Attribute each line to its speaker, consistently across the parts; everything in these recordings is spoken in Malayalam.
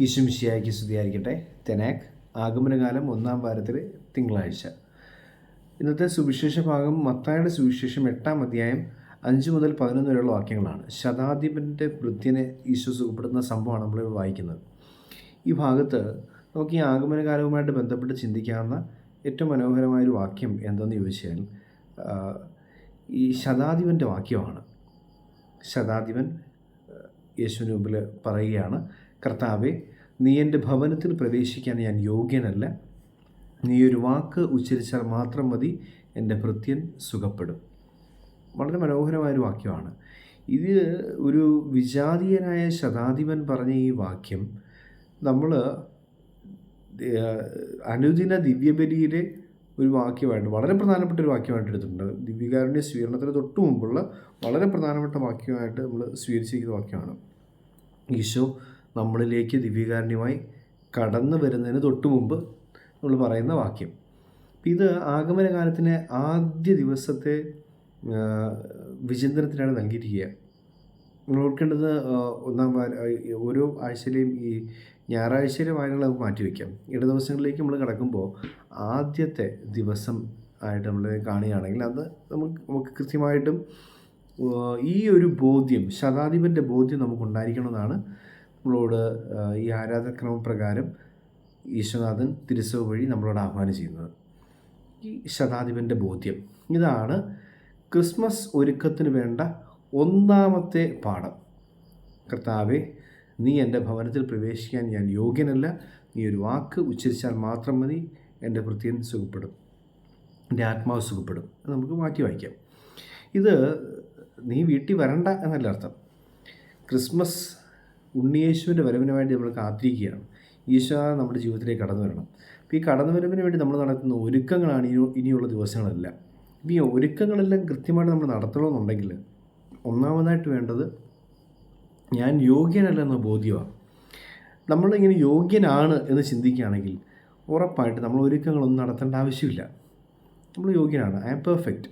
Speaker 1: ഈശുമിശിയായിക്ക് സ്തുതിയായിരിക്കട്ടെ. തെനാക് ആഗമനകാലം ഒന്നാം വാരത്തിലെ തിങ്കളാഴ്ച. ഇന്നത്തെ സുവിശേഷ ഭാഗം മത്തായുടെ സുവിശേഷം എട്ടാം അധ്യായം അഞ്ച് മുതൽ പതിനൊന്ന് വരെയുള്ള വാക്യങ്ങളാണ്. ശതാധിപന്റെ വൃത്തിനെ ഈശോ സുഖപ്പെടുന്ന സംഭവമാണ് നമ്മൾ വായിക്കുന്നത്. ഈ ഭാഗത്ത് നമുക്ക് ഈ ആഗമനകാലവുമായിട്ട് ബന്ധപ്പെട്ട് ചിന്തിക്കാവുന്ന ഏറ്റവും മനോഹരമായൊരു വാക്യം എന്തെന്ന് ചോദിച്ചാൽ ഈ ശതാധിപന്റെ വാക്യമാണ്. ശതാധിപൻ യേശുവിന് മുമ്പിൽ പറയുകയാണ് കർത്താവെ നീ എന്റെ ഭവനത്തിൽ പ്രവേശിക്കാൻ ഞാൻ യോഗ്യനല്ല. നീ ഒരു വാക്ക് ഉച്ചരിച്ചാൽ മാത്രം മതി എന്റെ ഭൃത്യൻ സുഖപ്പെടും. വളരെ മനോഹരമായൊരു വാക്യമാണ്. ഇത് ഒരു വിജാതീയനായ ശതാധിപൻ പറഞ്ഞ ഈ വാക്യം നമ്മൾ അനുദിന ദിവ്യബലിയിലെ ഒരു വാക്യമായിട്ട് വളരെ പ്രധാനപ്പെട്ട ഒരു വാക്യമായിട്ട് എടുത്തിട്ടുണ്ട്. ദിവ്യകാരുണ്യ സ്വീകരണത്തിന് തൊട്ട് മുമ്പുള്ള വളരെ പ്രധാനപ്പെട്ട വാക്യമായിട്ട് നമ്മൾ സ്വീകരിച്ചിരിക്കുന്ന വാക്യമാണ്. ഈശോ നമ്മളിലേക്ക് ദിവ്യകാരുണ്യമായി കടന്നു വരുന്നതിന് തൊട്ട് മുമ്പ് നമ്മൾ പറയുന്ന വാക്യം. ഇത് ആഗമനകാലത്തിന്റെ ആദ്യ ദിവസത്തെ വിചിന്തനത്തിനാണ് നൽകിയിരിക്കുക. നിങ്ങൾ ഓർക്കേണ്ടത് ഒന്നാം ഓരോ ആഴ്ചയിലെയും ഈ ഞായറാഴ്ചയിലെ വായനകൾ നമുക്ക് മാറ്റിവെക്കാം ഇട ദിവസങ്ങളിലേക്ക് നമ്മൾ കിടക്കുമ്പോൾ ആദ്യത്തെ ദിവസം ആയിട്ട് നമ്മൾ കാണുകയാണെങ്കിൽ അത് നമുക്ക് നമുക്ക് കൃത്യമായിട്ടും ഈ ഒരു ബോധ്യം ശതാധിപന്റെ ബോധ്യം നമുക്ക് ഉണ്ടായിരിക്കണമെന്നാണ് നമ്മളോട് ഈ ആരാധനക്രമപ്രകാരം ഈശ്വനാഥൻ തിരുസവ് വഴി നമ്മളോട് ആഹ്വാനം ചെയ്യുന്നത്. ഈ ശതാധിപന്റെ ബോധ്യം. ഇതാണ് ക്രിസ്മസ് ഒരുക്കത്തിന് വേണ്ട ഒന്നാമത്തെ പാഠം. കർത്താവെ നീ എന്റെ ഭവനത്തിൽ പ്രവേശിക്കാൻ ഞാൻ യോഗ്യനല്ല. നീ ഒരു വാക്ക് ഉച്ചരിച്ചാൽ മാത്രം മതി. എന്റെ പ്രത്യൻ സുഖപ്പെടും. എന്റെ ആത്മാവ് സുഖപ്പെടും. നമുക്ക് മാറ്റി വായിക്കാം. ഇത് നീ വീട്ടിൽ വരണ്ട എന്നല്ല അർത്ഥം. ക്രിസ്മസ് ഉണ്ണിയേശുവിന്റെ വരവിന് വേണ്ടി നമ്മൾ കാത്തിരിക്കുകയാണ്. ഈശോ നമ്മുടെ ജീവിതത്തിലേക്ക് കടന്നു വരണം. അപ്പോൾ ഈ കടന്നു വരവിന് വേണ്ടി നമ്മൾ നടത്തുന്ന ഒരുക്കങ്ങളാണ് ഇനി ഇനിയുള്ള ദിവസങ്ങളെല്ലാം. അപ്പോൾ ഈ ഒരുക്കങ്ങളെല്ലാം കൃത്യമായിട്ട് നമ്മൾ നടത്തണമെന്നുണ്ടെങ്കിൽ ഒന്നാമതായിട്ട് വേണ്ടത് ഞാൻ യോഗ്യനല്ല യോഗ്യനല്ലെന്ന ബോധ്യമാണ്. നമ്മളിങ്ങനെ യോഗ്യനാണ് എന്ന് ചിന്തിക്കുകയാണെങ്കിൽ ഉറപ്പായിട്ട് നമ്മൾ ഒരുക്കങ്ങളൊന്നും നടത്തേണ്ട ആവശ്യമില്ല. നമ്മൾ യോഗ്യനാണ്. ഐ ആം പെർഫെക്റ്റ്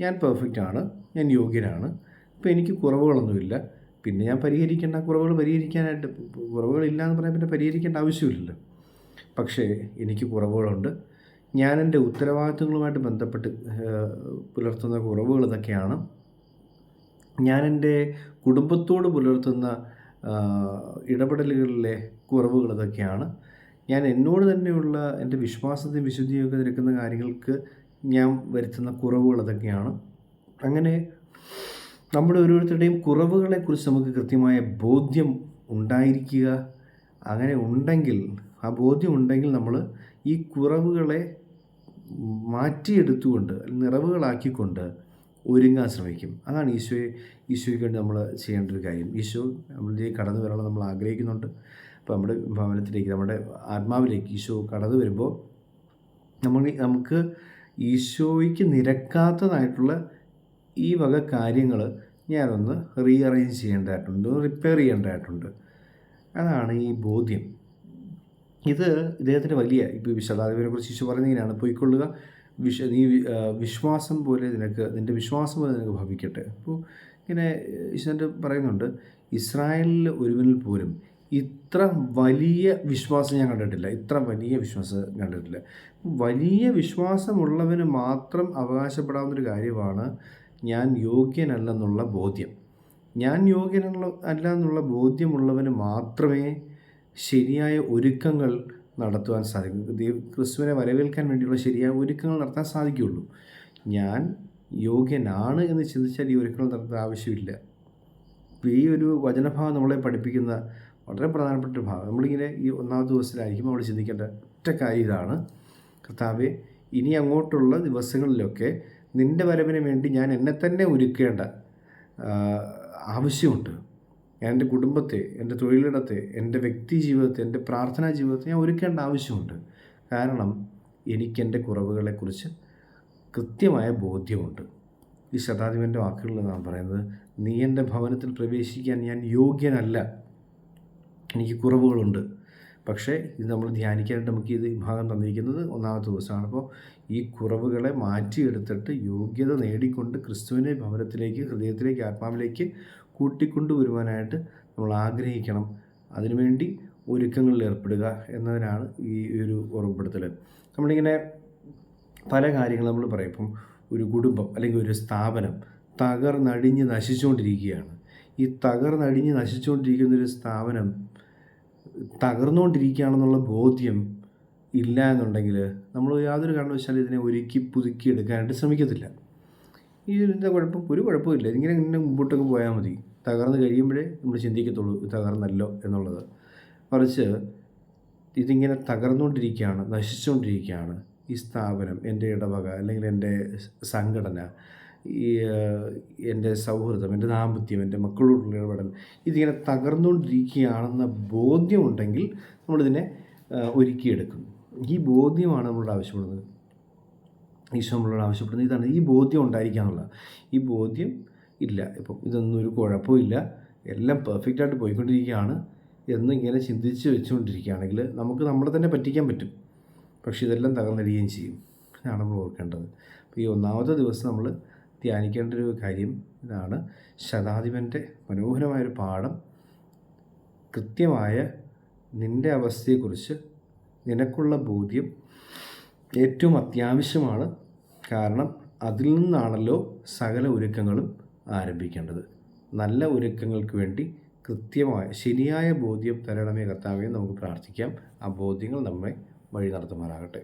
Speaker 1: ഞാൻ പെർഫെക്റ്റ് ആണ്. ഞാൻ യോഗ്യനാണ്. ഇപ്പോൾ എനിക്ക് കുറവുകളൊന്നുമില്ല. പിന്നെ ഞാൻ പരിഹരിക്കേണ്ട കുറവുകൾ പരിഹരിക്കാനായിട്ട് കുറവുകളില്ല എന്ന് പറയാൻ പിന്നെ പരിഹരിക്കേണ്ട ആവശ്യമില്ലല്ലോ. പക്ഷേ എനിക്ക് കുറവുകളുണ്ട്. ഞാൻ എന്റെ ഉത്തരവാദിത്തങ്ങളുമായിട്ട് ബന്ധപ്പെട്ട് പുലർത്തുന്ന കുറവുകൾ ഇതൊക്കെയാണ്. ഞാൻ എന്റെ കുടുംബത്തോട് പുലർത്തുന്ന ഇടപെടലുകളിലെ കുറവുകൾ ഇതൊക്കെയാണ്. ഞാൻ എന്നോട് തന്നെയുള്ള എന്റെ വിശ്വാസത്തെയും വിശുദ്ധിയൊക്കെ നിരക്കുന്ന കാര്യങ്ങൾക്ക് ഞാൻ വരുത്തുന്ന കുറവുകൾ ഇതൊക്കെയാണ്. അങ്ങനെ നമ്മുടെ ഓരോരുത്തരുടെയും കുറവുകളെക്കുറിച്ച് നമുക്ക് കൃത്യമായ ബോധ്യം ഉണ്ടായിരിക്കുക. അങ്ങനെ ഉണ്ടെങ്കിൽ ആ ബോധ്യം ഉണ്ടെങ്കിൽ നമ്മൾ ഈ കുറവുകളെ മാറ്റിയെടുത്തുകൊണ്ട് നിറവുകളാക്കിക്കൊണ്ട് ഒരുങ്ങാൻ ശ്രമിക്കും. അതാണ് ഈശോയെ ഈശോയ്ക്ക് വേണ്ടി നമ്മൾ ചെയ്യേണ്ട ഒരു കാര്യം. ഈശോ നമ്മളിലേക്ക് കടന്നു വരണം നമ്മൾ ആഗ്രഹിക്കുന്നുണ്ട്. അപ്പോൾ നമ്മുടെ ഭവനത്തിലേക്ക് നമ്മുടെ ആത്മാവിലേക്ക് ഈശോ കടന്നു വരുമ്പോൾ നമ്മൾ നമുക്ക് ഈശോയ്ക്ക് നിരക്കാത്തതായിട്ടുള്ള ഈ വക കാര്യങ്ങൾ ഞാനൊന്ന് റീഅറേഞ്ച് ചെയ്യേണ്ടതായിട്ടുണ്ട് റിപ്പയർ ചെയ്യേണ്ടതായിട്ടുണ്ട്. അതാണ് ഈ ബോധ്യം. ഇത് ഇദ്ദേഹത്തിന്റെ വലിയ ഇപ്പോൾ വിശദാധിപനെ കുറിച്ച് ഈശോ പറയുന്നത് ഇങ്ങനെയാണ്. പോയിക്കൊള്ളുക വിശ്വ നീ വിശ്വാസം പോലെ നിനക്ക് നിന്റെ വിശ്വാസം പോലെ നിനക്ക് ഭവിക്കട്ടെ. അപ്പോൾ ഇങ്ങനെ ഈശോന്റെ പറയുന്നുണ്ട് ഇസ്രായേലിൽ ഒരുവനിൽ പോലും ഇത്ര വലിയ വിശ്വാസം ഞാൻ കണ്ടിട്ടില്ല. ഇത്ര വലിയ വിശ്വാസം കണ്ടിട്ടില്ല. വലിയ വിശ്വാസമുള്ളവന് മാത്രം അവകാശപ്പെടാവുന്നൊരു കാര്യമാണ് ഞാൻ യോഗ്യനല്ലെന്നുള്ള ബോധ്യം. ഞാൻ യോഗ്യനുള്ള അല്ല എന്നുള്ള ബോധ്യമുള്ളവന് മാത്രമേ ശരിയായ ഒരുക്കങ്ങൾ നടത്തുവാൻ സാധിക്കും. ദൈവ ക്രിസ്തുവിനെ വരവേൽക്കാൻ വേണ്ടിയുള്ള ശരിയായ ഒരുക്കങ്ങൾ നടത്താൻ സാധിക്കുകയുള്ളൂ. ഞാൻ യോഗ്യനാണ് എന്ന് ചിന്തിച്ചാൽ ഈ ഒരുക്കങ്ങൾ നടത്താൻ ആവശ്യമില്ല. ഈ ഒരു വചനഭാഗം നമ്മളെ പഠിപ്പിക്കുന്ന വളരെ പ്രധാനപ്പെട്ട ഒരു ഭാഗം. നമ്മളിങ്ങനെ ഈ ഒന്നാമത്തെ ദിവസത്തിലായിരിക്കും നമ്മൾ ചിന്തിക്കേണ്ട ഒറ്റ കാര്യം ഇതാണ്. കർത്താവെ ഇനി അങ്ങോട്ടുള്ള ദിവസങ്ങളിലൊക്കെ നിന്റെ വരവിന് വേണ്ടി ഞാൻ എന്നെ തന്നെ ഒരുക്കേണ്ട ആവശ്യമുണ്ട്. ഞാൻ എന്റെ കുടുംബത്തെ എന്റെ തൊഴിലിടത്തെ എന്റെ വ്യക്തി ജീവിതത്തെ എന്റെ പ്രാർത്ഥനാ ജീവിതത്തെ ഞാൻ ഒരുക്കേണ്ട ആവശ്യമുണ്ട്. കാരണം എനിക്ക് എന്റെ കുറവുകളെക്കുറിച്ച് കൃത്യമായ ബോധ്യമുണ്ട്. ഈ ശതാധിപന്റെ വാക്കുകളിൽ നാം പറയുന്നത് നീ എന്റെ ഭവനത്തിൽ പ്രവേശിക്കാൻ ഞാൻ യോഗ്യനല്ല. എനിക്ക് കുറവുകളുണ്ട്. പക്ഷേ ഇത് നമ്മൾ ധ്യാനിക്കാനായിട്ട് നമുക്ക് ഇത് വിഭാഗം ഭാഗം തന്നിരിക്കുന്നത് ഒന്നാമത്തെ ദിവസമാണ്. അപ്പോൾ ഈ കുറവുകളെ മാറ്റിയെടുത്തിട്ട് യോഗ്യത നേടിക്കൊണ്ട് ക്രിസ്തുവിനെ ഭവനത്തിലേക്ക് ഹൃദയത്തിലേക്ക് ആത്മാവിലേക്ക് കൂട്ടിക്കൊണ്ടുവരുവാനായിട്ട് നമ്മൾ ആഗ്രഹിക്കണം. അതിനുവേണ്ടി ഒരുക്കങ്ങളിൽ ഏർപ്പെടുക എന്നതിനാണ് ഈ ഒരു ഓർമ്മപ്പെടുത്തൽ നമ്മളിങ്ങനെ പല കാര്യങ്ങൾ നമ്മൾ പറയും. ഇപ്പം ഒരു കുടുംബം അല്ലെങ്കിൽ ഒരു സ്ഥാപനം തകർന്നടിഞ്ഞ് നശിച്ചുകൊണ്ടിരിക്കുകയാണ്. ഈ തകർന്നടിഞ്ഞ് നശിച്ചുകൊണ്ടിരിക്കുന്ന ഒരു സ്ഥാപനം തകർന്നുകൊണ്ടിരിക്കുകയാണെന്നുള്ള ബോധ്യം ഇല്ല എന്നുണ്ടെങ്കിൽ നമ്മൾ യാതൊരു കാരണവശാലും ഇതിനെ ഒരുക്കി പുതുക്കി എടുക്കാനായിട്ട് ശ്രമിക്കത്തില്ല. ഈ ഇതിന്റെ കുഴപ്പം? ഒരു കുഴപ്പമില്ല ഇതിങ്ങനെ ഇങ്ങനെ മുമ്പോട്ടൊക്കെ പോയാൽ മതി. തകർന്ന് കഴിയുമ്പോഴേ നമ്മൾ ചിന്തിക്കത്തുള്ളൂ തകർന്നല്ലോ എന്നുള്ളത്. മറിച്ച് ഇതിങ്ങനെ തകർന്നുകൊണ്ടിരിക്കുകയാണ് നശിച്ചുകൊണ്ടിരിക്കുകയാണ് ഈ സ്ഥാപനം എന്റെ ഇടവക അല്ലെങ്കിൽ എന്റെ സംഘടന ഈ എന്റെ സൗഹൃദം എന്റെ ദാമ്പത്യം എന്റെ മക്കളോടുള്ള ഇടപെടൽ ഇതിങ്ങനെ തകർന്നുകൊണ്ടിരിക്കുകയാണെന്ന ബോധ്യമുണ്ടെങ്കിൽ നമ്മളിതിനെ ഒരുക്കിയെടുക്കും ഈ ബോധ്യമാണ് നമ്മളോട് ആവശ്യപ്പെടുന്നത്. ഈശോ നമ്മളോട് ആവശ്യപ്പെടുന്നത് ഇതാണ്. ഈ ബോധ്യം ഉണ്ടായിരിക്കുക എന്നുള്ളത് ഈ ബോധ്യം ഇല്ല. ഇപ്പം ഇതൊന്നും ഒരു കുഴപ്പമില്ല എല്ലാം പെർഫെക്റ്റായിട്ട് പോയിക്കൊണ്ടിരിക്കുകയാണ് എന്നിങ്ങനെ ചിന്തിച്ച് വെച്ചുകൊണ്ടിരിക്കുകയാണെങ്കിൽ നമുക്ക് നമ്മളെ തന്നെ പറ്റിക്കാൻ പറ്റും. പക്ഷേ ഇതെല്ലാം തകർന്നിടുകയും ചെയ്യും. ഇതാണ് നമ്മൾ ഓർക്കേണ്ടത്. അപ്പോൾ ഈ ഒന്നാമത്തെ ദിവസം നമ്മൾ ധ്യാനിക്കേണ്ട ഒരു കാര്യം ഇതാണ്. ശതാധിപന്റെ മനോഹരമായൊരു പാഠം. കൃത്യമായ നിന്റെ അവസ്ഥയെക്കുറിച്ച് നിനക്കുള്ള ബോധ്യം ഏറ്റവും അത്യാവശ്യമാണ്. കാരണം അതിൽ നിന്നാണല്ലോ സകല ഒരുക്കങ്ങളും ആരംഭിക്കേണ്ടത്. നല്ല ഒരുക്കങ്ങൾക്ക് വേണ്ടി കൃത്യമായ ശരിയായ ബോധ്യം തരണമേ കർത്താവേ നമുക്ക് പ്രാർത്ഥിക്കാം. ആ ബോധ്യങ്ങൾ നമ്മെ വഴി നടത്തുമാറാകട്ടെ.